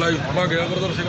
Live मागे प्रदर्शक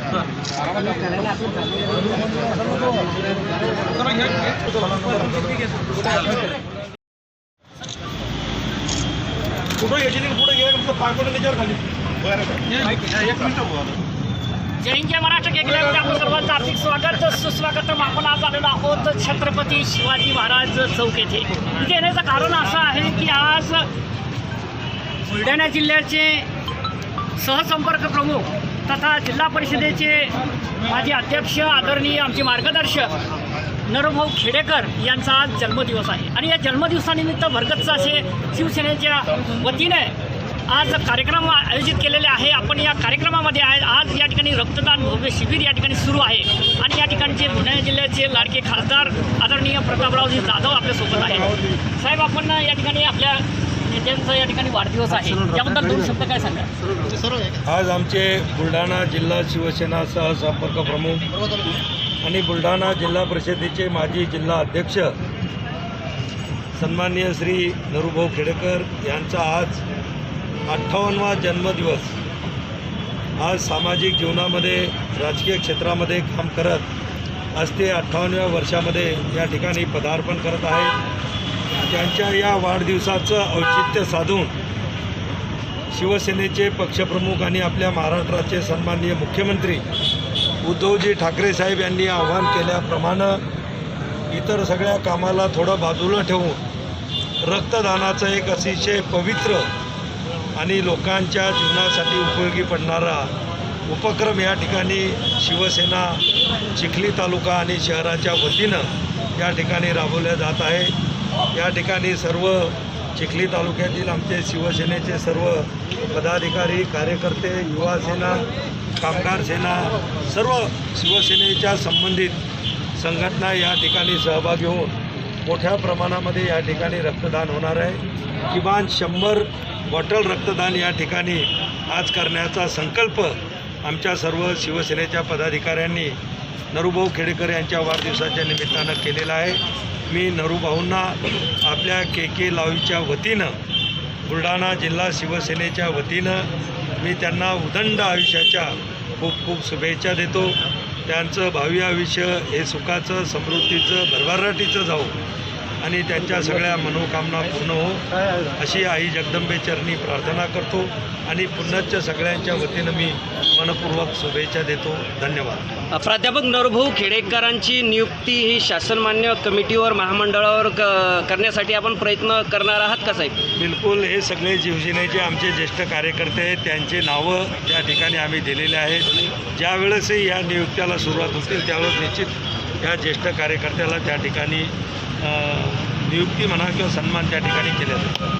कुठं येशील पुढे घे फक्त पाय त्याच्यावर खाली एक मिनिट जय महाराष्ट्र केकल्यामध्ये आपण सर्वांचं हार्दिक स्वागत. सुस्वागतम आपण आज आलेलो आहोत छत्रपती शिवाजी महाराज चौक येथे. इथे येण्याचं कारण असं आहे की आज बुलढाणा जिल्ह्याचे सहसंपर्क प्रमुख तथा जिल्हा परिषदेचे माजी अध्यक्ष आदरणीय आमचे मार्गदर्शक नरभाऊ खेडेकर यांचा आज जन्मदिवस आहे. आणि या जन्मदिवसानिमित्त भरगच्च असे शिवसेनेच्या वतीने आज कार्यक्रम आयोजित केलेले आहे. आपण या कार्यक्रमामध्ये आहे आज या ठिकाणी रक्तदान भव्य शिबिर या ठिकाणी सुरू आहे. आणि या ठिकाणचे बुलढाणा जिल्ह्याचे लाडके खासदार आदरणीय प्रतापरावजी जाधव आपल्यासोबत आहेत. साहेब आपण या ठिकाणी आपल्या नेत्यांचा या ठिकाणी वाढदिवस आहे. याबद्दल दोन शब्द काय सांगा आज आमचे बुलढाणा जिल्हा शिवसेना सहसंपर्क प्रमुख आणि बुलढाणा जिल्हा परिषदेचे माजी जिल्हा अध्यक्ष सन्माननीय श्री नरूभाऊ खेडेकर यांचा आज अठ्ठावन्नवा जन्मदिवस. आज सामाजिक जीवनामध्ये राजकीय क्षेत्रामध्ये काम करत आज ते अठ्ठावन्नव्या वर्षामध्ये या ठिकाणी पदार्पण करत आहेत. त्यांच्या या वाढदिवसाचं औचित्य साधून शिवसेनेचे पक्षप्रमुख आणि आपल्या महाराष्ट्राचे सन्माननीय मुख्यमंत्री उद्धवजी ठाकरे साहेब यांनी आवाहन केल्याप्रमाणे इतर सगळ्या कामाला थोडं बाजूला ठेवून रक्तदानाचं एक अतिशय पवित्र आणि लोकांच्या जीवनासाठी उपयोगी पडणारा उपक्रम या ठिकाणी शिवसेना चिखली तालुका आणि शहराच्या वतीनं या ठिकाणी राबवल्या जात आहे. या ठिकाणी सर्व चिखली तालुक्यातील आमचे शिवसेनेचे सर्व पदाधिकारी कार्यकर्ते युवा सेना कामगार सेना सर्व शिवसेनेच्या संबंधित संघटना या ठिकाणी सहभागी होऊन मोठ्या प्रमाणामध्ये या ठिकाणी रक्तदान होणार आहे. किमान शंभर बॉटल रक्तदान या ठिकाणी आज करण्याचा संकल्प आमच्या सर्व शिवसेनेच्या पदाधिकाऱ्यांनी नरुभाऊ खेडेकर यांच्या वाढदिवसाच्या निमित्तानं केलेला आहे. मी नरूभाऊंना आपल्या के के लावीच्या वतीनं बुलढाणा जिल्हा शिवसेनेच्या वतीनं मी त्यांना उदंड आयुष्याच्या खूप खूप शुभेच्छा देतो. त्यांचं भावी आयुष्य हे सुखाचं समृद्धीचं भरभराटीचं जाऊ आणि त्यांच्या सगळ्या मनोकामना पूर्ण हो. अशी आई जगदंबे चरणी प्रार्थना करतो आणि पुन्हाच्या सगळ्यांच्या वतीनं मी मनपूर्वक शुभेच्छा देतो. धन्यवाद. प्राध्यापक नरभाऊ खेडेकरांची नियुक्ती ही शासनमान्य कमिटीवर महामंडळावर क करण्यासाठी आपण प्रयत्न करणार आहात का साहेब? बिलकुल हे सगळे शिवसेनेचे आमचे ज्येष्ठ कार्यकर्ते आहेत. त्यांचे नावं त्या ठिकाणी आम्ही दिलेले आहेत. ज्यावेळेसही या नियुक्त्याला सुरुवात होतील त्यावेळेस निश्चित या ज्येष्ठ कार्यकर्त्याला त्या ठिकाणी नियुक्ती म्हणा किंवा सन्मान त्या ठिकाणी केला जातो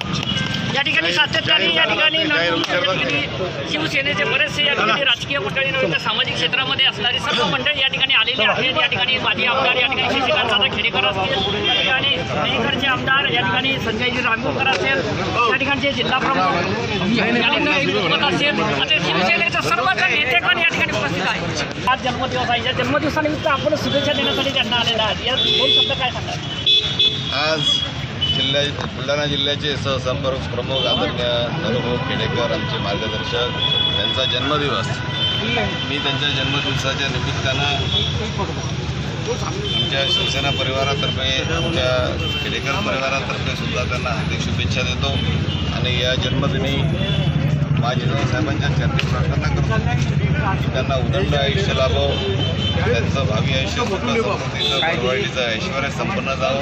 या ठिकाणी सातत्याने या ठिकाणी नरभाऊ या ठिकाणी शिवसेनेचे बरेचसे या ठिकाणी राजकीय मंडळी नव्हे तर सामाजिक क्षेत्रामध्ये असणारी सर्व मंडळी या ठिकाणी आलेली आहेत या ठिकाणी माजी आमदार या ठिकाणी शशिकांत दादा खेडेकर असतील या ठिकाणी नईकडचे आमदार या ठिकाणी संजयजी रामपूरकर असेल या ठिकाणचे जिल्हा प्रमुख असेल असे शिवसेनेचे सर्वच नेतेगण या ठिकाणी उपस्थित आहेत आज जन्मदिवस आहे या जन्मदिवसानिमित्त आपण शुभेच्छा देण्यासाठी त्यांना आलेला आहे या दोन शब्द काय सांगा आज जिल्ह्या बुलढाणा जिल्ह्याचे सहसंपर्क प्रमुख आदरणीय अनुभव खेडेकर आमचे मार्गदर्शक यांचा जन्मदिवस. मी त्यांच्या जन्मदिवसाच्या निमित्तानं आमच्या शिवसेना परिवारातर्फे आमच्या खेडेकर परिवारातर्फे सुद्धा त्यांना हार्दिक शुभेच्छा देतो. आणि या जन्मदिनी माझी साहेबांच्या चरणी प्रार्थना करतो. की त्यांना उदंड आयुष्य लाभो त्यांचं भावी आयुष्य परवडीचं ऐश्वर संपन्न जावं.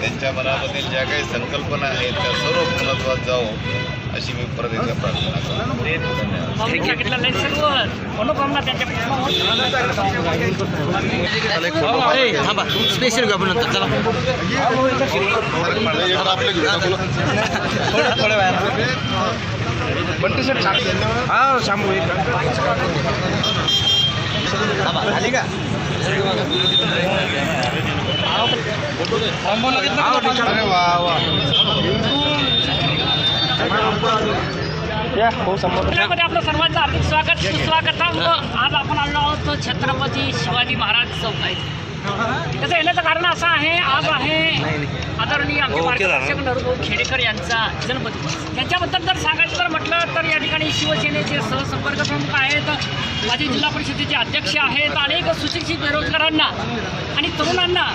त्यांच्या मनामधील ज्या काही संकल्पना आहेत त्या सर्व पूर्णत्वात जावो अशी मी परत एकदा प्रार्थना करतो. स्पेशल घेऊ नंतर चला हा शांभू या हो आपलं सर्वांचं हार्दिक स्वागत सुस्वागतम आज आपण आलो आहोत छत्रपती शिवाजी महाराज चौकात. त्याचं येण्याचं कारण असं आहे आज आहे आदरणीय आमचे मार्गदर्शक नरभाऊ खेडेकर यांचा जन्मदिवस त्यांच्याबद्दल जर सांगायचं जर म्हटलं तर या ठिकाणी शिवसेनेचे सहसंपर्क प्रमुख आहेत माजी जिल्हा परिषदेचे अध्यक्ष आहेत अनेक सुशिक्षित बेरोजगारांना आणि तरुणांना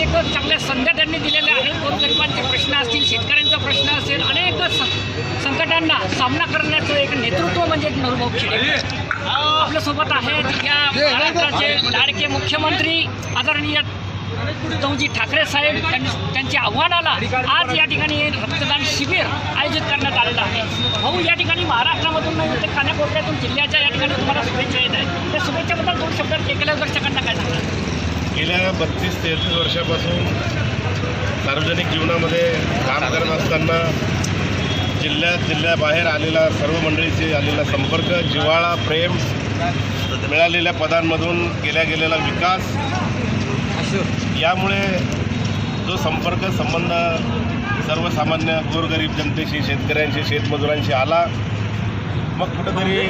एक चांगल्या संध्या त्यांनी दिलेल्या आहेत. गोरगरिबांचे प्रश्न असतील शेतकऱ्यांचा प्रश्न असेल अनेक स- संकटांना सामना करण्याचं एक नेतृत्व म्हणजे नरभाऊ खेडेकर. आपल्यासोबत आहेत या महाराष्ट्राचे लाडके मुख्यमंत्री आदरणीय उद्धवजी ठाकरे साहेब त्यांच्या आव्हानाला आज या ठिकाणी रक्तदान शिबिर आयोजित करण्यात आलेलं आहे. भाऊ या ठिकाणी महाराष्ट्रामधून नाही तर कानाकोपऱ्यातून जिल्ह्याच्या या ठिकाणी तुम्हाला शुभेच्छा येत आहेत. त्या शुभेच्छाबद्दल दोन शब्द केलेल्या दर्शकांना काय सांगा गेल्या बत्तीस तेहतीस वर्षापासून सार्वजनिक जीवनामध्ये काम करत असताना जिल्ह्यात जिल्ह्याबाहेर आलेला सर्व मंडळीचे आलेला संपर्क जिव्हाळा प्रेम मिळालेल्या पदांमधून केल्या गेलेला विकास यामुळे जो संपर्क संबंध सर्वसामान्य गोरगरीब जनतेशी शेतकऱ्यांशी शेतमजुरांशी आला मग कुठंतरी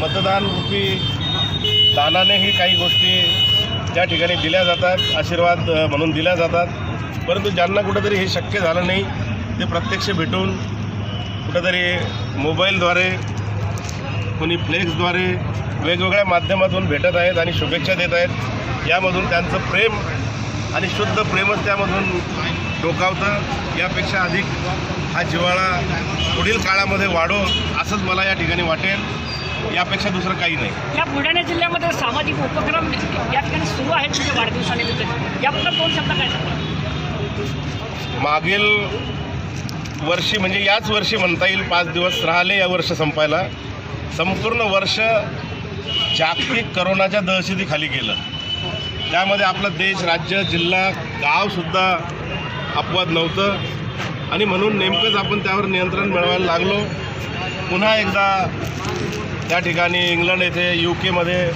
मतदान रूपी दानानेही काही गोष्टी त्या ठिकाणी दिल्या जातात आशीर्वाद म्हणून दिल्या जातात. परंतु ज्यांना कुठंतरी हे शक्य झालं नाही ते प्रत्यक्ष भेटून कुठंतरी मोबाईलद्वारे कोणी फ्लेक्सद्वारे वेगवेगळ्या माध्यमातून भेटत आहेत आणि शुभेच्छा देत आहेत. यामधून त्यांचं प्रेम आणि शुद्ध प्रेमच त्यामधून डोकावतं. यापेक्षा अधिक हा जिव्हाळा पुढील काळामध्ये वाढो असंच मला या ठिकाणी वाटेल. यापेक्षा दुसरं काही नाही. या बुलढाणा जिल्ह्यामध्ये सामाजिक उपक्रम या ठिकाणी सुरू आहेत तुझ्या वाढदिवसानिमित्त याबद्दल दोन शब्द काय सांगा मागील वर्षी म्हणजे याच वर्षी म्हणता येईल पाच दिवस राहिले या वर्ष संपायला. संपूर्ण वर्ष जागतिक करोनाच्या दहशतीखाली गेलं. त्यामध्ये आपला देश राज्य जिल्हा गावसुद्धा अपवाद नव्हतं. आणि म्हणून नेमकंच आपण त्यावर नियंत्रण मिळवायला लागलो. पुन्हा एकदा त्या ठिकाणी इंग्लंड येथे यू केमध्ये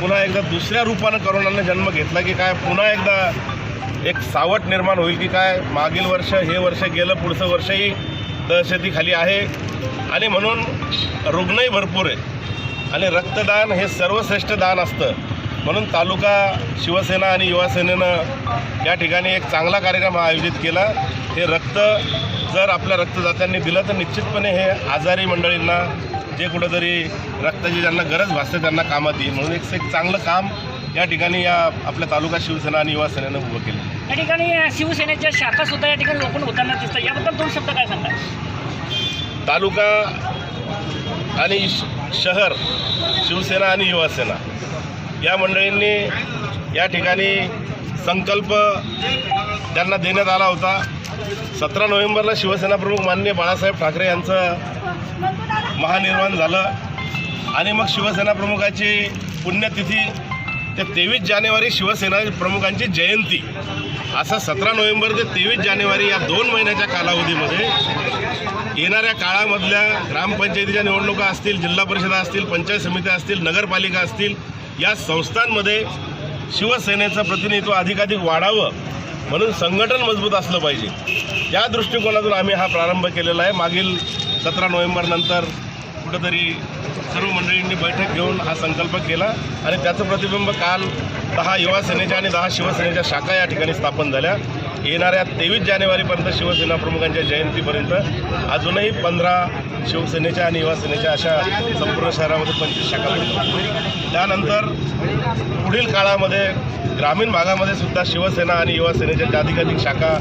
पुन्हा एकदा दुसऱ्या रूपानं करोनाने जन्म घेतला की काय? पुन्हा एकदा एक सावट निर्माण होईल की काय? मागील वर्ष हे वर्ष गेलं पुढचं वर्षही दहशतीखाली आहे. आणि म्हणून रुग्णही भरपूर आहे. आणि रक्तदान हे सर्वश्रेष्ठ दान असतं. म्हणून तालुका शिवसेना आणि युवासेनेनं या ठिकाणी एक चांगला कार्यक्रम आयोजित केला. हे रक्त जर आपल्या रक्तदात्यांनी दिलं तर निश्चितपणे हे आजारी मंडळींना जे कुठंतरी रक्ताची ज्यांना गरज भासते त्यांना कामात येईल. म्हणून एक एक चांगलं काम या ठिकाणी या आपल्या तालुका शिवसेना आणि युवासेनेनं उभं केलं. या ठिकाणी शिवसेनेच्या शाखा सुद्धा या ठिकाणी ओपन होताना दिसतात याबद्दल दोन शब्द काय सांगा तालुका आणि शहर शिवसेना आणि युवासेना. या मंडळींनी या ठिकाणी संकल्प त्यांना देण्यात आला होता. सतरा नोव्हेंबरला शिवसेना प्रमुख माननीय बाळासाहेब ठाकरे यांचं महानिर्माण झालं. आणि मग शिवसेना प्रमुखाची पुण्यतिथी ते तेवीस जानेवारी शिवसेना प्रमुखांची जयंती. असं सतरा नोव्हेंबर ते तेवीस जानेवारी या दोन महिन्याच्या कालावधीमध्ये येणाऱ्या काळामधल्या ग्रामपंचायतीच्या निवडणुका असतील जिल्हा परिषदा असतील पंचायत समित्या असतील नगरपालिका असतील या संस्थांमध्ये शिवसेनेचं प्रतिनिधित्व अधिकाधिक वाढावं म्हणून संघटन मजबूत असलं पाहिजे. या दृष्टिकोनातून आम्ही हा प्रारंभ केलेला आहे. मागील सतरा नोव्हेंबरनंतर कुठंतरी सर्व मंडळींनी बैठक घेऊन हा संकल्प केला आणि त्याचं प्रतिबिंब काल दहा युवा सेनेच्या आणि दहा शिवसेनेच्या शाखा या ठिकाणी स्थापन झाल्या. येणाऱ्या तेवीस जानेवारीपर्यंत शिवसेना प्रमुखांच्या जयंतीपर्यंत अजूनही पंधरा शिवसेनेच्या आणि युवा सेनेच्या अशा संपूर्ण शहरामध्ये पंचवीस शाखा त्यानंतर पुढील काळामध्ये ग्रामीण भागामध्ये सुद्धा शिवसेना आणि युवा सेनेच्या अधिकाधिक शाखा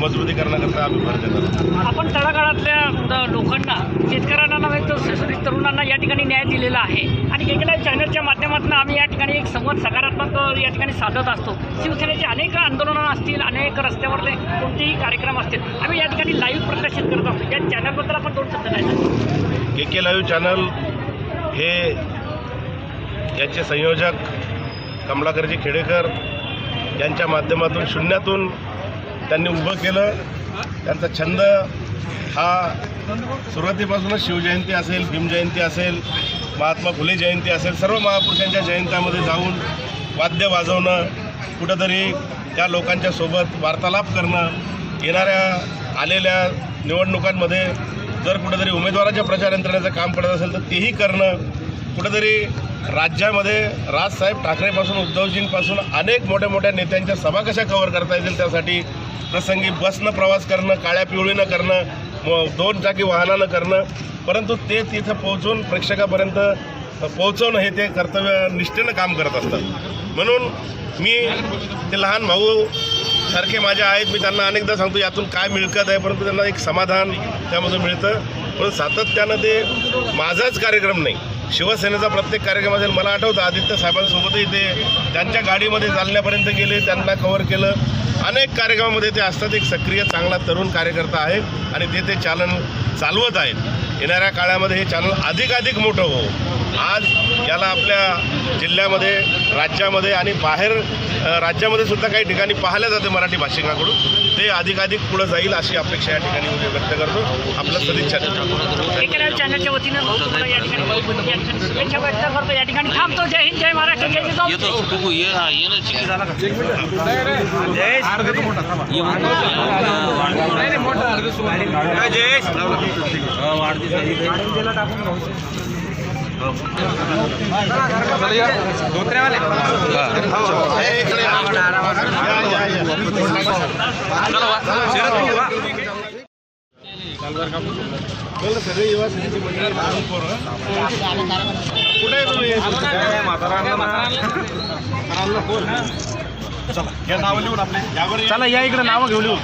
मजबूतीकरणाकरता आम्ही भर देत आपण तळागाळातल्या लोकांना शेतकऱ्यांना नव्हे तर सुशिक्षित तरुणांना या ठिकाणी न्याय दिलेला आहे. आणि वेगवेगळ्या चॅनलच्या माध्यमातून आम्ही या ठिकाणी एक संवाद सकारात्मक या ठिकाणी साधत असतो. शिवसेनेचे अनेक आंदोलनं असतील अनेक रस्त्यावरले कोणतेही कार्यक्रम असतील आम्ही या ठिकाणी लाईव्ह प्रकाशित करत असतो. या चॅनलबद्दल आपण दोन शब्द नाही के के लाईव्ह चॅनल हे याचे संयोजक कमलाकरजी खेडेकर यांच्या माध्यमातून शून्यातून त्यांनी उभं केलं. त्यांचा छंद हा सुरुवातीपासूनच शिवजयंती असेल भीमजयंती असेल महात्मा फुले जयंती असेल सर्व महापुरुषांच्या जयंत्यामध्ये जाऊन वाद्य वाजवणं कुठंतरी त्या लोकांच्या सोबत वार्तालाप करणं येणाऱ्या आलेल्या निवडणुकांमध्ये जर कुठेतरी उमेदवाराच्या प्रचार यंत्रणेचं काम करत असेल तर तेही करणं कुठेतरी राज्यामध्ये राजसाहेब ठाकरेपासून उद्धवजींपासून अनेक मोठ्या मोठ्या नेत्यांच्या सभा कशा कव्हर करता येतील त्यासाठी प्रसंगी बसनं प्रवास करणं काळ्या पिवळीनं करणं दोन चाकी वाहनानं करणं परंतु ते तिथं पोहोचून प्रेक्षकापर्यंत पोहोचवणं हे ते कर्तव्य निष्ठेनं काम करत असतात म्हणून मी ते लहान भाऊ सारखे माझे आहेत. मी त्यांना अनेकदा सांगतो यातून काय मिळकत आहे? परंतु त्यांना एक समाधान त्यामधून मिळतं. पण सातत्यानं ते माझाच कार्यक्रम नाही. शिवसेनेचा प्रत्येक कार्यक्रम असेल मला आठवतं आदित्य साहेबांसोबतही ते त्यांच्या गाडीमध्ये चालण्यापर्यंत गेले त्यांना कव्हर केलं. अनेक कार्यक्रमामध्ये ते असतात. एक सक्रिय चांगला तरुण कार्यकर्ता आहे आणि ते ते चालन चालवत आहेत. येणाऱ्या काळामध्ये हे चॅनल अधिकाधिक मोठं हो आज याला आपल्या जिल्ह्यामध्ये राज्यामध्ये आणि बाहेर राज्यामध्ये सुद्धा काही ठिकाणी पाहिलं जाते मराठी भाषिकांकडून ते अधिकाधिक पुढं जाईल अशी अपेक्षा या ठिकाणी व्यक्त करतो. आपलं सदिच्छा चॅनलच्या वतीनं शुभेच्छा व्यक्त करतो. या ठिकाणी थांबतो. जय हिंद जय महाराष्ट्र जय जिजाऊ सगळे कुठे आहे चला या नावं लिहून आपले चला या इकडे नावं घेऊन लिहून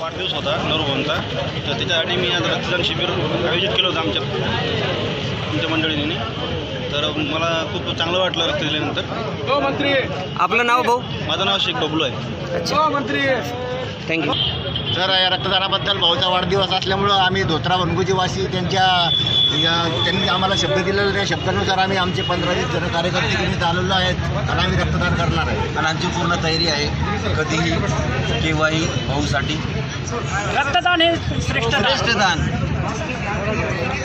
वाढदिवस होता नरभवनचा तर त्याच्यासाठी मी आज रक्तदान शिबिर आयोजित केलं होतं आमच्या आमच्या मंडळींनी. तर मला खूप चांगलं वाटलं रक्त दिल्यानंतर. आपलं नाव भाऊ? माझं नाव शेख बबलू आहे. थँक्यू तर या रक्तदानाबद्दल भाऊचा वाढदिवस असल्यामुळं आम्ही धोत्रा वनगुजी वासी त्यांच्या या- त्यांनी आम्हाला शब्द दिलेला त्या शब्दानुसार आम्ही आमचे पंधरा वीस जण कार्यकर्ते घेऊन आलेलो आहेत आणि आम्ही रक्तदान करणार आहे. आणि आमची पूर्ण तयारी आहे कधीही केव्हाही भाऊसाठी. रक्तदान हे श्रेष्ठ दान. श्रेष्ठदान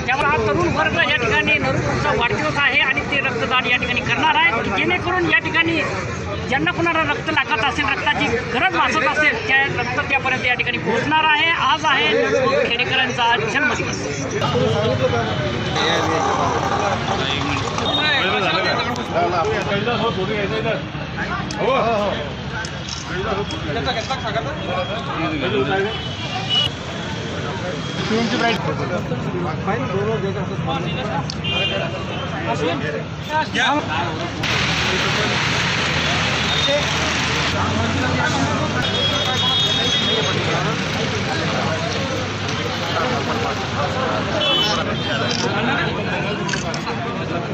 त्यामुळे हा तरुण वर्ग या ठिकाणी नरुपूरचा वाढदिवस आहे आणि ते रक्तदान या ठिकाणी करणार आहे जेणेकरून या ठिकाणी ज्यांना कुणाला रक्त लागत असेल, रक्ताची गरज भासत असेल, त्या रक्त त्यापर्यंत या ठिकाणी पोहोचणार आहे. आज आहे खेडेकरांचा जन्मदिवस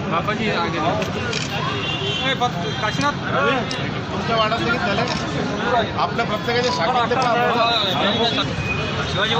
बापाजी आगे काशीनाथ। तुमच्या झाले? आपल्या प्रत्येकाच्या शाखेतले शिवाजी